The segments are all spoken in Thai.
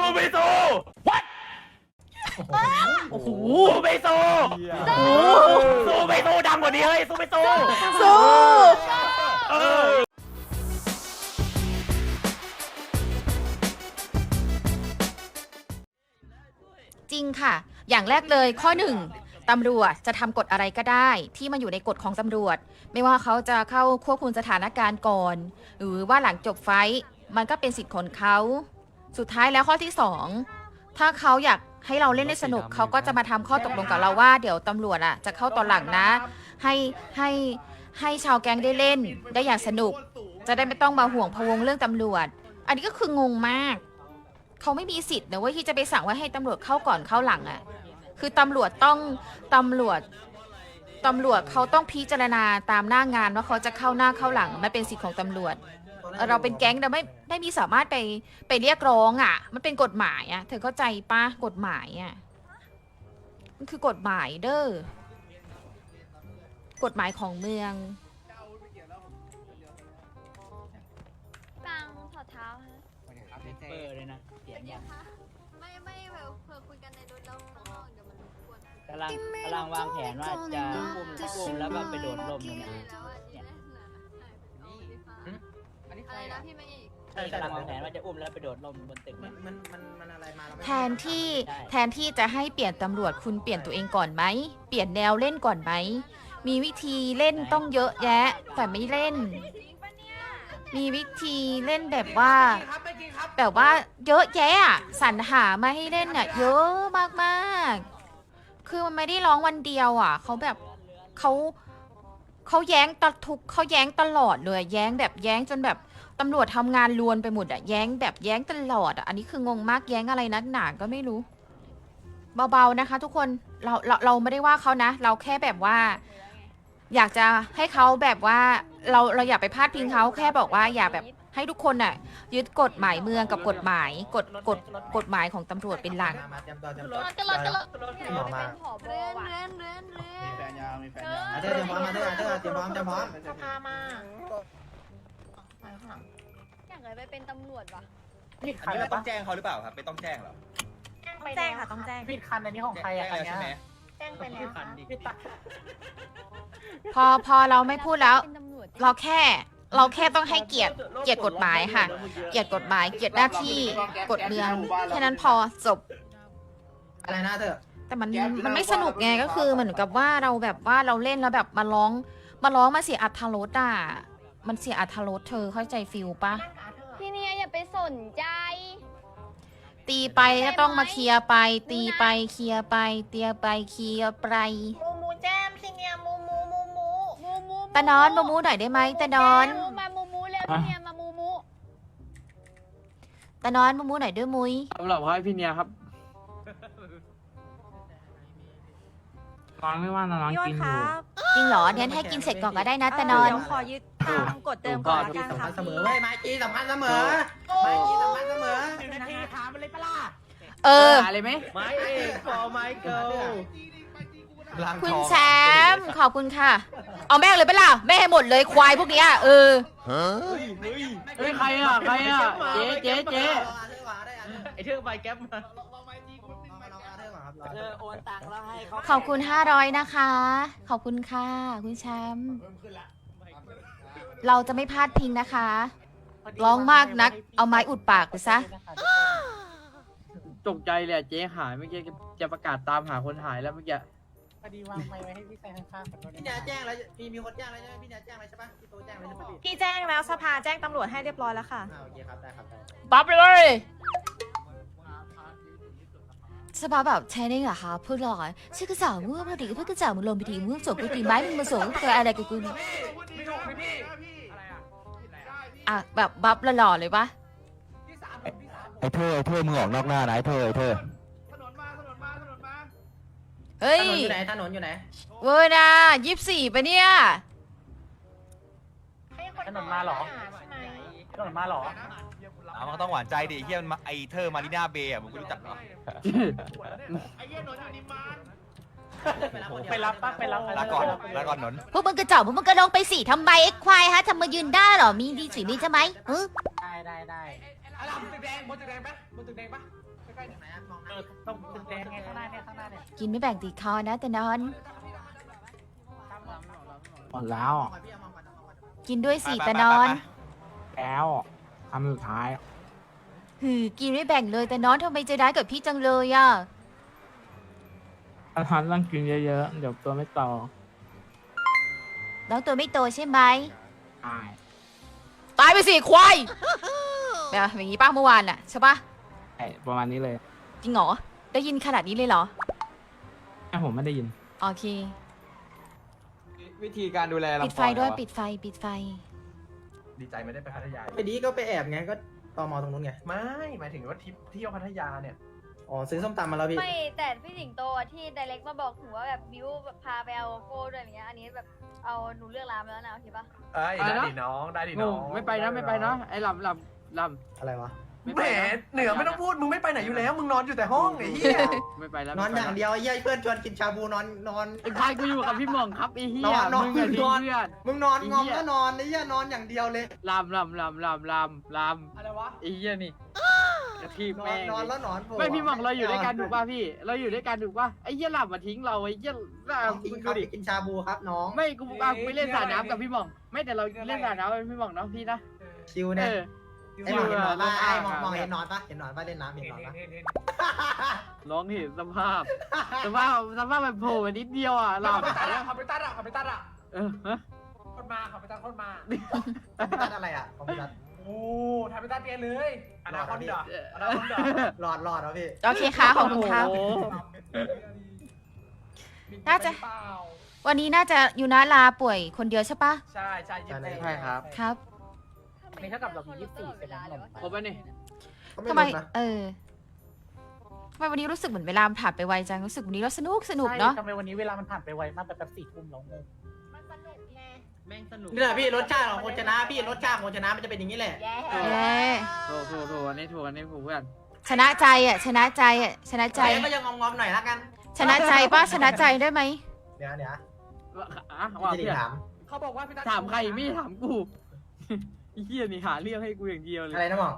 สู้ไม่สู้ what โอ้โหสู้ไม่สู้สู้ไม่สู้ดังกว่านี้เฮ้ยสู้ไม่สู้สู้เออจริงค่ะ อย่างแรกเลยข้อหนึ่งตำรวจจะทำกฎอะไรก็ได้ ที่มันอยู่ในกฎของตำรวจ ไม่ว่าเขาจะเข้าควบคุมสถานการณ์ก่อน หรือว่าหลังจบไฟท์มันก็เป็นสิทธิ์ของเขา สุดท้ายแล้วข้อที่สองถ้าเขาอยากให้เราเล่นได้สนุกเขาก็จะมาทำข้อตกลงกับเราว่า เดี๋ยวตำรวจอะจะเข้าตอนหลังนะ ให้ให้ให้ชาวแก๊งได้เล่นได้อย่างสนุก จะได้ไม่ต้องมาห่วงพะวงเรื่องตำรวจ อันนี้ก็คืองงมาก เขาไม่มีสิทธิ์นะเว้ยที่จะไปสั่งว่าให้ตำรวจเข้าก่อนเข้าหลังอะ่ะ คือตำรวจต้องตำรวจ ตำรวจเขาต้องพิจารณาตามหน้างานว่าเขาจะเข้าหน้าเข้าหลังมันเป็นสิทธิ์ของตำรวจ เราเป็นแก๊งเราไม่ไม่มีสามารถไปไปเรียกร้องอะ มันเป็นกฎหมายอะเธอเข้าใจปะกฎหมายอะมันคือกฎหมายเด้อกฎหมายของเมืองำลังกำลังวางแผนว่าจะอุ้มอุ้มแล้วก็ไปโดดลมตรงเนี้ยแล้วอันนี้นะอะไรนะพี่ไม่อีกกำลังวางแผนว่าจะอุ้มแล้วไปโดดลมบนตึกมันมันมันมันอะไรมาเราไม่แทนที่ได้แทนที่จะให้เปลี่ยนตำรวจคุณเปลี่ยนตัวเองก่อนไหม เปลี่ยนแนวเล่นก่อนไหม มีวิธีเล่นต้องเยอะแยะ แต่ไม่เล่น มีวิธีเล่นแบบว่า ครับไม่จริงครับ แบบว่าเยอะแยะอะสรรหามาให้เล่นอะเยอะมากๆ คือมันไม่ได้ร้องวันเดียวอะเขาแบบเขาเขาแย้งตะทุกเขาแย้งตลอดเลย แย้งแบบแย้งจนแบบตำรวจทำงานลวนไปหมดอะแย้งแบบแย้งตลอดอะอันนี้คืองงมากแย้งอะไรนักหนาก็ไม่รู้ เบาๆนะคะ ทุกคนเราเราเราไม่ได้ว่าเขานะ เราแค่แบบว่า อยากจะให้เขาแบบว่าเราเราอย่าไปพาดพิงเขาแค่บอกว่าอย่าแบบ ให้ทุกคนน่ะยึดกฎหมายเมืองกับกฎหมายกฎกฎกฎหมายของตำรวจเป็นหลักมาเตรียมตัวเตรียมรตัวถก็รถก็รถหมอมาเป็นผอบเรือนเรือนเรือนเรือนมีแฟนยาวมีแฟนยาวอาเธอเตรียมพร้อมมาเธอเธอเตรียมพร้อมเตรียมพร้อมสภามาอยากเลยไปเป็นตำรวจว่ะอันนี้เราต้องแจ้งเขาหรือเปล่าครับไม่ต้องแจ้งหรอต้องแจ้งค่ะต้องแจ้งผิดคันอันนี้ของใครอะงคันแล้วเนี้ใช่ยไหมแจ้งไปแล้วค่ะพอพอเราไม่พูดแล้ว เราแค่ เราแค่ต้องให้เกียรติเกียรติกฎหมายค่ะ เกียรติกฎหมาย เกียรติหน้าที่กฎเมืองแค่นั้นพอจบ อะไรนะเธอ แต่มันมันไม่สนุกไงก็คือเหมือนกับว่าเราแบบว่าเราเล่นแล้วแบบมาร้อง มาร้องมาเสียอัธรสอะมันเสียอัธรสเธอเข้าใจฟิลปะพี่เนี่ยอย่าไปสนใจ ตีไปก็ต้องมาเคลียร์ไป ตีไปเคลียร์ไปเตียไปเคลียร์ไปมูมู ตะนอนมามูหน่อยได้ไหมตะนอนมูมามูมูเร็วพี่เนี่ยมามูมูตะนอนมามูหน่อยด้วยมุ้ยสำหรับให้พี่เนียครับน้องไม่ว่าน้องพี่อ้อกินนคอยู่ รับจริงเหรองั้นให้กินเสร็จก่อนก็ได้นะตะนอน เดี๋ยวขอยึดตามกฎเดิมก่อนละจีกันสำค่ะคัญเสมอเว้ยไม้จีสำคัญเสมอไม้จีสำคัญเสมอหนึ่งนาทีถามมันเลยปะล่ะเออ หาเลยไหมไม้เอกฟอร์ไมเคิลคุณแชมป์ขอบคุณค่ะ เอาแม่งเลยไปะล่ะแม่ให้หมดเลยควายพวกเนี้ยเออเฮ้ยใครอะใครอะเจ๊เจ๊เจ๊ไอเทือกใบแก๊ปมาเธอโอนตังค์แล้วให้เขาขอบคุณ 500 นะคะ ขอบคุณค่ะ คุณแชมป์เราจะไม่พลาดพิงนะคะ ร้องมากนักเอาไม้อุดปากไปซะ ตกใจเลยอะเจ๊หายเมื่อกี้จะประกาศตามหาคนหายแล้วเมื่อกี้ พอดีวางไม้ไว้ให้พี่แซงข้างๆขอโทษพี่เนียแจ้งแล้วมีมีคนแจ้งแล้วใช่ไหมพี่เนียแจ้งแล้วใช่ปะพี่โตแจ้งแล้วใช่ปะพี่พี่แจ้งแล้วสภาแจ้งตำรวจให้เรียบร้อยแล้วค่ะอ่าโอเคครับได้ครับได้ปั๊บเลย สภาแบบใช้ได้เหรอคะพูดหล่อชื่อกระจ่างมั่วพอดีเพื่อกระจ่างมึงลงไปดีมึงส่งกูตีไม้มึงมาส่งกูอะไรกับกูเนี่ยอะแบบบัฟหล่อๆเลยปะไอ้เธอไอ้เธอมึงออกนอกหน้านะไอ้เธอไอ้เธอ เฮ้ถย นนอยู่ไหนถนนอยู่ไหนเวอร์นะยี่สิบสี่ปะเนี่ย ถนนมาเหรอ ถนนมาเหรอ เอามันก็ต้องหวานใจดิเฮียมันมาไอเธอมารีนาเบย์อะมึงไม่รู้จักเหรอไปรับปะไปรับลาก่อนลาก่อนหนนพวกมึงกระจอกพวกมึงกระลงไปสิทำไมไอ้ควายฮะทำมายืนได้เหรอ มีดีสีนี้ใช่ไหมเออได้ได้ได้ อะไรตึกแดงบนตึกแดงปะบนตึกแดงปะใกล้ๆไหนอะมองหน้าต้องตึกแดงไงข้างหน้าเนี่ยข้างหน้าเนี่ยกินไม่แบ่งตีคอนะแต่นอน หมดแล้วมองก่อนพี่เอามองก่อนเอามองก่อนกินด้วยสิไปไปแต่นอนไปไปแล้วคำสุดท้าย หือกินไม่แบ่งเลยแต่นอนทำไมใจร้ายกับพี่จังเลยอะ อาหารต้องกินเยอะๆ เดี๋ยวตัวไม่โตน้องตัวไม่โตใช่ไหม ตาย ตายไปสิควาย แบบอย่างนี้ป้าเมื่อวานน่ะใช่ปะไอ้ ประมาณนี้เลยจริงเหรอ ได้ยินขนาดนี้เลยเหรอแม่ผมไม่ได้ยิน โอเค วิธีการดูแลลำปิดไฟด้วย ปิดไฟ ปิดไฟ ดีใจไม่ได้ไปพัทยา ไปดีก็ไปแอบไงก็ตอมอตรงนู้นไง ไม่ หมายถึงว่าทริปเที่ยวพัทยาเนี่ย อ๋อซื้อส้มตำมาแล้วพี่ ไม่แต่พี่สิงโตอะที่ไดเรกมาบอกหนูว่าแบบบิวแบบพาไปเอาโก้ด้วยอย่างเงี้ยอันนี้แบบเอาหนูเลือกร้านมาแล้วนะโอเคปะเอ้ยอะไรได้นะ ดิน้อง ได้ดิโอ้น้องไม่ไปนะไม่ไปนะไอ้ลำลำลอะไรวะำไม่ แหมไปนะเหนือไม่ต้องพูดมึงไม่ไปไหนอยู่แล้ว มึงนอนอยู่แต่ห้องไอ้เหี้ยไม่ไปแล้วนอนอย่างเดียวไอ้เหี้ยเพื่อนชวนกินชาบูนอนนอน ไอ้พายกูอยู่กับพี่หม่องครับไอ้เหี้ยนอนนอนมึงอะทิ้งนอน เพื่อนมึงนอนไอ้งอมเหี้ยก็นอนไอ้เหี้ยนอนอย่างเดียวเลยลำลำลำลำลำลำอะไรวะไอ้เหี้ยนี่กระทีบนอแม่นงนอนแล้วนอนโผล่ไม่พี่หม่องเราอยู่ด้วยกันถูกป่ะพี่ เราอยู่ด้วยกันถูกป่ะไอ้เหี้ยหลับมาทิ้งเราไอ้เหี้ยน่าน้องจริงมึงครัดูบดิ ไปกินชาบูครับน้อง ไม่กูอะกูไปเล่นสระน้ำกับพี่หม่อง ไม่แต่เราเล่นสระน้ำกับพี่หม่องเนาะพี่นะชิวเอเนี่ยอ ไอ้หมองเห็นนอนปะชิวอะไอ้หมองลงอ่างมองเห็นนอนปะเห็นนอนปะเล่นน้ำเห็นนอนปะร้องเห็นสภาพ สภาพสภาพมันโผล่มานิดเดียวอะหลับขับไปตัดอะขับไปตัดอะขับไปตัดอะเออฮะคนมาขับไปตัดคนมาขับไปตัดอะไรอะขับไปตัดโอ้ทำไปตัดเปียเลยอนาคอนดาเอออนาคอนดาหลอดหลอดเหรอพี่โอเคค่ะขอบคุณครับโอ้โหน่าจะ วันนี้น่าจะอยู่นะลาป่วยคนเดียวใช่ปะใช่ใช่ใช่ใช่ครับครับอั นนี้เท่ากับเรามียี่สิบสี่ใช่ไหมครบแล้วนี่ ก็ทำไมรู้นะเออทำไมวันนี้รู้สึกเหมือนเวลามันผ่านไปไวจัง รู้สึกวันนี้เราสนุกสนุกเนาะ ใช่ทำไมวันนี้เวลามันผ่านไปไวมากแต่แบบสี่ทุ่มแล้วงงมันสนุกไงแม่งสนุกนี่แหละพี่รสชาติของคนชนะ พี่รสชาติของคนชนะมันจะเป็นอย่างนี้แหละ แย่เย้ถูกถูกถูกอันนี้ถูกอันนี้ถูกเพื่อนชนะใจอะ ชนะใจอะ ชนะใจ ใจก็ยังงอมๆหน่อยละกันชนะใจป้าชนะใจได้ไหม เดี๋ยวเดี๋ยวว่าอะว่าพี่จะเพื่อนถาม เขาบอกว่าพี่ตั๊กถามใครไม่ถามกู ไอ้เหี้ยนี่หาเรื่องให้กูอย่างเดียวเลยอะไรนะหมอง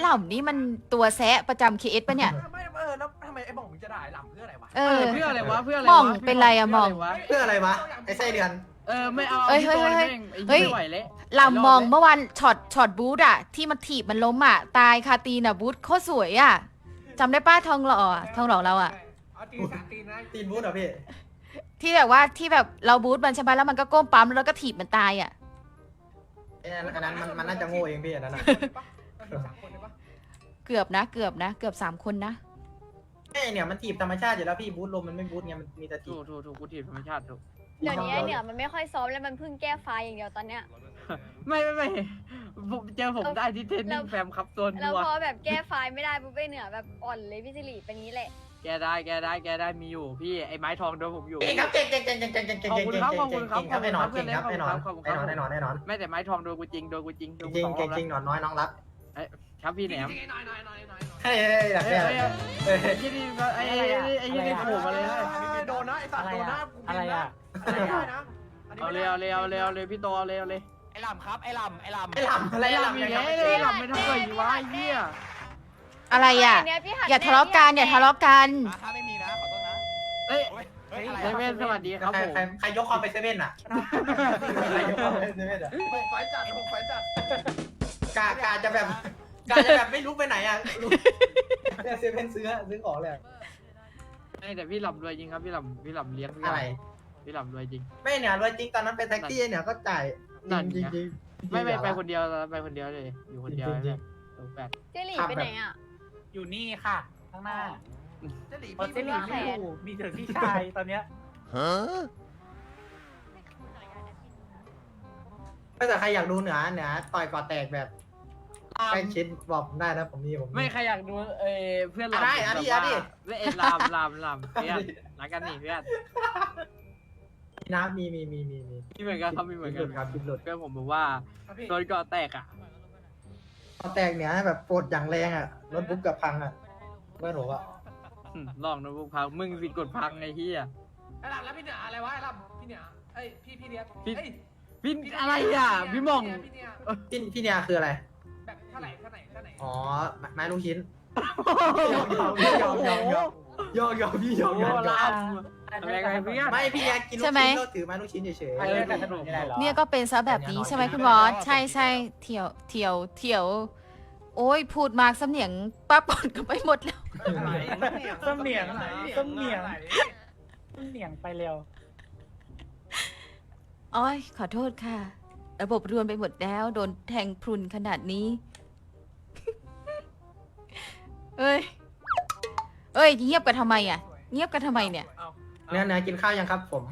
หล่ำนี่มันตัวแซะประจำเคเอสปะเนี่ย ไม่เออแล้วทำไมไอ้บอกมึงจะด่าไอ้หลังเพื่ออะไรวะเอเอออ เพื่ออะไรวะเพื่ออะไรหม่วะองเป็นไรอะหม่อง เพื่ะไรวะเพื่ออะไรวะไอ้ไส้เดือนเออไม่เอาเอ้ยพี่โตเฮ้ยแม่งไอ้เฮ้เหี้ยยไม่ไหวแล้วลำมองเมื่อวันช็อตช็อตบูธอะที่มันถีบมันล้มอะตายคาตีนอะบูธโคตรสวยอะจำได้ป้าทองหล่ออะทองหล่อเราอะตีนบูธเหรอพี่ที่แบบว่าที่แบบเราบูธมันใช่ไหมแล้วมันก็ก้มปั๊มแล้วก็ถีบมันตายอะ ไอ้นั่นอันนั้นมันมันน่าจะโง่เองพี่อันนั้นน่ะเกือบนะ เกือบนะ เกือบสามคนนะ ไอ้เนี่ยมันถีบธรรมชาติอยู่แล้วพี่บูธลมมันไม่บูธไงมันมีแต่ถีถูบกถูกถูกกูถีบธรรมชาติถูกเดี๋ยวนี้ไอ้เหนือมันไม่ค่อยซ้อมแล้วมันเพิ่งแก้ไฟล์อย่างเดียวตอนเนี้ย ไม่ไม่ไม่ผมเจอผมแล้วได้ที่เทรนนิ่งแล้วแฟมครับตัวแล้วนัวพอแบบแก้ไฟล์ไม่ได้ปุ๊บไอ้เหนือแบบอ่อนเลยพี่สิริเป็นงี้แหละ แกได้แกได้แกได้มีอยู่พี่ไอ้ไม้ทองโดนผมอยู่ เก่งครับเก่งเก่งเก่งเก่งเก่งเก่งเก่งขอบเก่งคุณเก่งครับขอบเก่คุงณครับเก่งครับไอ้หนอนขอบคุณเก่งครับครับไอ้หนอนขอบคุณไอ้ครับหนอนไอ้หนอนไอ้หนอนไม่แต่ไม้ทองโดนกูจริงโดนกูจริงโดนจริงสองรเก่องบจริงหนอนน้อยน้องรักครับพี่แหนมเฮ้ยเฮ้ยแบบเอ้ยเนี้ยเอ้ยเฮ้ยไอ้ยี่นี่ไอ้ไอ้ไอ้ไอ้ยี่นี่โผล่มาเลยนะโดนนะไอ้สัตอะว์ไรโดนอะนะอะไรอะเอาเลยเอาเลยเอาเลยเอาเลยพี่โตเอาเลยเอาเลยไอ้หลำครับไอ้หลำไอ้หลำไอ้หลำอะไรไอ้หหลับลำอียักงแล้วไงไอ้หลับไม่ทำเลยวะไอ้เหี้ย อะไรอะเนี้ยพี่หัดอย่าทะเลาะกันอย่าทะเลาะกันราคาไม่มีนะ ขอโทษนะเอ้ยโอ้ยเฮ้ยอะไรเซเว่นสวัสดีครับใครผม ใครใครยกคอมไปเซเว่นอะใครยกคอมไปเซเว่นอะไฟจัดไฟจัดกากาจะแบบกาจะแบบไม่รู้ไปไหนอะรู้เนี่ยเซเว่นซื้อซื้อของเลยอะไอ้แต่พี่หลับรวยจริงครับพี่หลับพี่หลับเลี้ยงทุกออะย่างไร พี่หลับรวยจริง ไม่เนี่ยรวยจริงตอนนั้นเป็นแท็กซี่เนี่ยก็จ่ายนั่นจริงไง จริงไม่ไม่ไปคนเดียวไปคนเดียวเลยอยู่คนเดียวจริงๆเนี่ยตัวแปดเจหลี่ไปไหนอะ อยู่นี่ค่ะ ข้างหน้าเจะหลีเพราะเจหลี่ไม่อยู่มีแต่พี่ชายตอนเนี้ยไม่แต่ใครอยากดูเหนือเหนือต่อยก่อแตกแบบใกล้ชิดบอกผมได้นะผมมีผมมีไม่ใครอยากดูเออเพื่อนเราอะได้อะดิอะดิไม่เอ็นลามลามลามเพื่อนรักกันนี่เพื่อนมีนะมีมีมีมีมีมีเหมือนกันครับมีเหมือนคกัลินปหลุดครับคลิปหลุดเพื่อนผมบอกว่าโดนเกาะแตกอะ ก่อแตกเนี่ยแบบปวดอย่างแรงอะรถบุ๊กกับพังอะเพื่อนผมอะอืมลองโน้ตบุ๊กพังมึงสิกดพังไอ้เหี้ย ไอ้ลำแล้วพี่เหนืออะไรวะไอ้ลำพี่เหนือเอ้ยพี่พี่เนียพี่พี่อะไรอะ พี่หมอง พี่พี่เนียคืออะไร แบบเท่าไหร่เท่าไหร่เท่าไหร่อ๋อไม้ลูกชิ้น ยอมยอมยอมยอมยอมยอมยอมพี่ยอมยอมยอม อะไรกันเพื่อน ไม่พี่แยกกินลูกใช่ไหม ชิ้นก็ถือไม้ลูกชิ้นเฉยเออแต่สนุกนี่แหละเนี่ยก็เป็นซะแบบนี้ใช่ไหมคุณบอสใช่ใช่เที่ยวเที่ยวเที่ยว โอ้ยพูดมากสำเนียงปั๊บก่อนก็ไปหมดแล้วเสมียงเสมียงเสมียงไปเร็ว อ้อย ขอโทษค่ะ ระบบรวนไปหมดแล้ว โดนแทงพรุนขนาดนี้ เอ้ย เอ้ย เงียบกันทำไมอะ เงียบกันทำไมเนี่ยๆ เนื้อเนื้อกินข้าวยังครับ ผม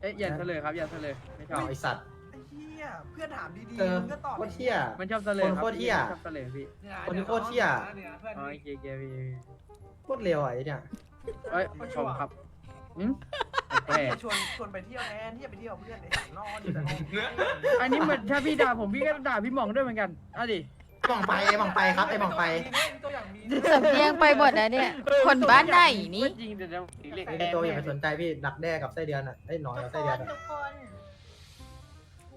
เอ๊ะอย่าเฉลยครับอย่าเฉลยไม่ชอบเอาไอสัตว์เฮียเพื่อนถามดีเออๆมึงก็ตอบโคตรเที่ย มันชอบเฉลยครับคนโคตรเหี้ย ชอบเฉลยพี่คนนี้โคตรเที่ยอ๋อโอเคโอเคพี่โคตรเร็วอะไอ้เนี่ยเอ้ยชมครับอืมแปลเฮียกชวนชวนไปเที่ยวแทนเฮียไปเที่ยวเพื่อนไอ้สัตว์นอนอยู่แต่ห้องๆอันนี้เหมือนถ้าพี่ด่าผมพี่ก็ด่าพี่หม่องด้วยเหมือนกันเอะดิ บังไปไอ้บังไปครับไอ้บังไปตัวอย่างมีสำเนียงไปหมดนะเนี่ย คนบ้านไหนนี่จริงแต่เดี๋ยวเรียกไอ้ตัวอย่าไปสนใจพี่ดักแด้กับไส้เดือนอะไอ้หนอนกับไส้เดือนอะทุกคน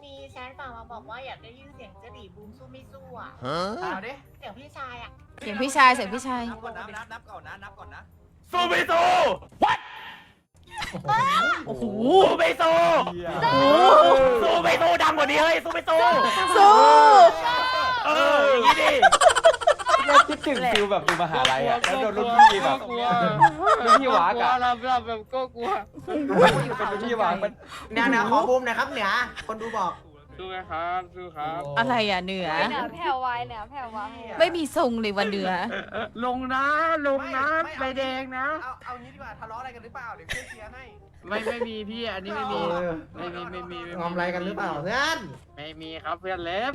มีแชทฝากมาบอกว่าอยากได้ยินเสียงเจดีบูมสู้ไม่สู้อะ เอาดิเสียงพี่ชายอะเสียงพี่ชายเสียงพี่ชายนับก่อนนะนับนับก่อนนะนับก่อนนะสู้ไม่สู้ what โอ้โหสู้ไม่สู้สู้ไม่สู้ดังกว่านี้เฮ้ยสู้ไม่สู้สู้ เอออย่างนี้ดิคิดถึงฟิลแบบดูมหาลัยอะแล้วโดนรุ่นพี่แบบกลัวรุ่นพี่วากกลัวอะเราเราแบบก็กลัวเป็นรุ่นพี่วากมันเหนือเหนือขอบูมหนะครับเหนือคนดูบอกสู้ไหมครับสู้ครับอะไรอะเหนือเนี่ยแผ่วไวเนี่ยแผ่วไวไม่มีทรงเลยวันเหนือ ลงนะลงนะใบแดงนะ เอาเอางี้ดีกว่าทะเลาะอะไรกันหรือเปล่าเดี๋ยวเพื่อนเชียร์ให้ไม่ไม่มีพี่อันนี้ไม่มีเออไม่มีไม่มีไม่มีงอมอะไรกันหรือเปล่าเพื่อนไม่มีครับเพื่อนเล็บ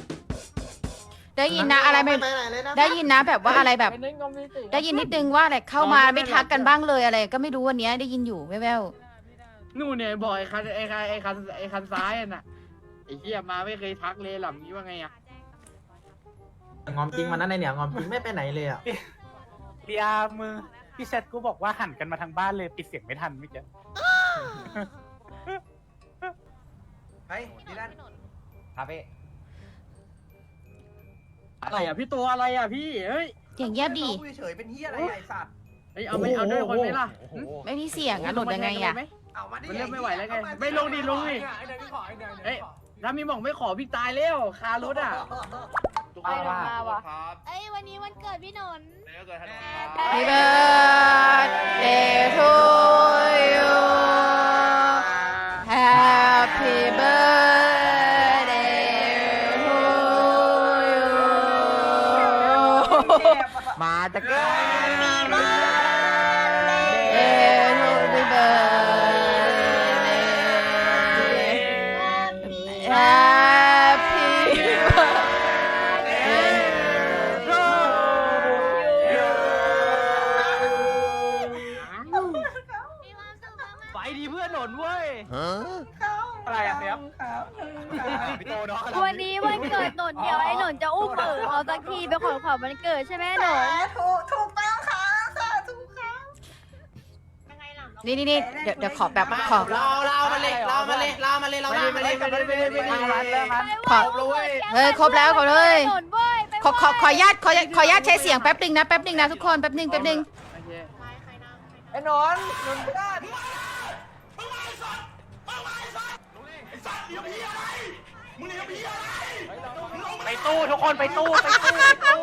ได้ยินนะอะไรไม่ไปไหนเลยนะได้ยินนะแบบว่าอะไรแบบไม่ได้งอมไม่ติได้ยินนิดนึงว่าอะไรเข้ามาไม่ทักกันบ้างเลยอะไร ก็ไม่รู้วันเนี้ยได้ยินอยู่แว่วนู่นเนี่ยบอกไอ้คันไอ้คันไอ้คันไอ้คันซ้ายอะน่ะไอ้เหี้ยมาไม่เคยทักเลยหล่ำนี้ว่าไงอะงอมจริงมันนั่นไอเนี่ยงอมจริงไม่ไปไหนเลยอะเดียมือพี่แชทกูบอกว่าหันกันมาทางบ้านเลยปิดเสียงไม่ทันเมื่อกี้เฮ้ยดีนั่นครับพี่ อะไรอะพี่ตัวอะไรอะพี่เฮ้ยๆเสียงเงียบดีเฉยๆเป็นเฮียอะไรไอ้สัตว์เฮ้ยเอาไม่เอาด้วยคนไหมล่ะโอ้โหไม่มีเสียงอะหลุดยังไงอะเอามาดิมันเริ่มไม่ไหวแล้วไงไม่ลงดิลงดิไอ้เดี๋ยวพี่ขอไอ้เดี๋ยวเอ้ยถ้ามีหม่องไม่ขอพี่ตายแล้วคารถอะไปหนุนมาว่ะเอ้ยวันนี้วันเกิดพี่หนน Happy birthday to you Happy birthday มาจ สักทีเป็นของขวัญวันเกิดใช่ไหมหนนถูกถูกต้องค่ะสาธุค่ะยังไงล่ะ นี่นี่นี่เดี๋ยวเดี๋ยวขอแบบขอ เราเรามาเลยเรามาเลยเรามาเลยเรามาเลยมาเลยมาเลยมาเลยมาเลยขอเฮ้ยครบแล้วขอเลยหนนเว้ยไปขอขอขออนุญาตขอขออนุญาตใช้เสียงแป๊บหนึงนะแป๊บหนึงนะทุกคนแป๊บหนึงแป๊บหนึงโอเคไอ้นนท์นนท์ได้ไป ตู้ทุกคนไปตู้ไปตู้ไปตู้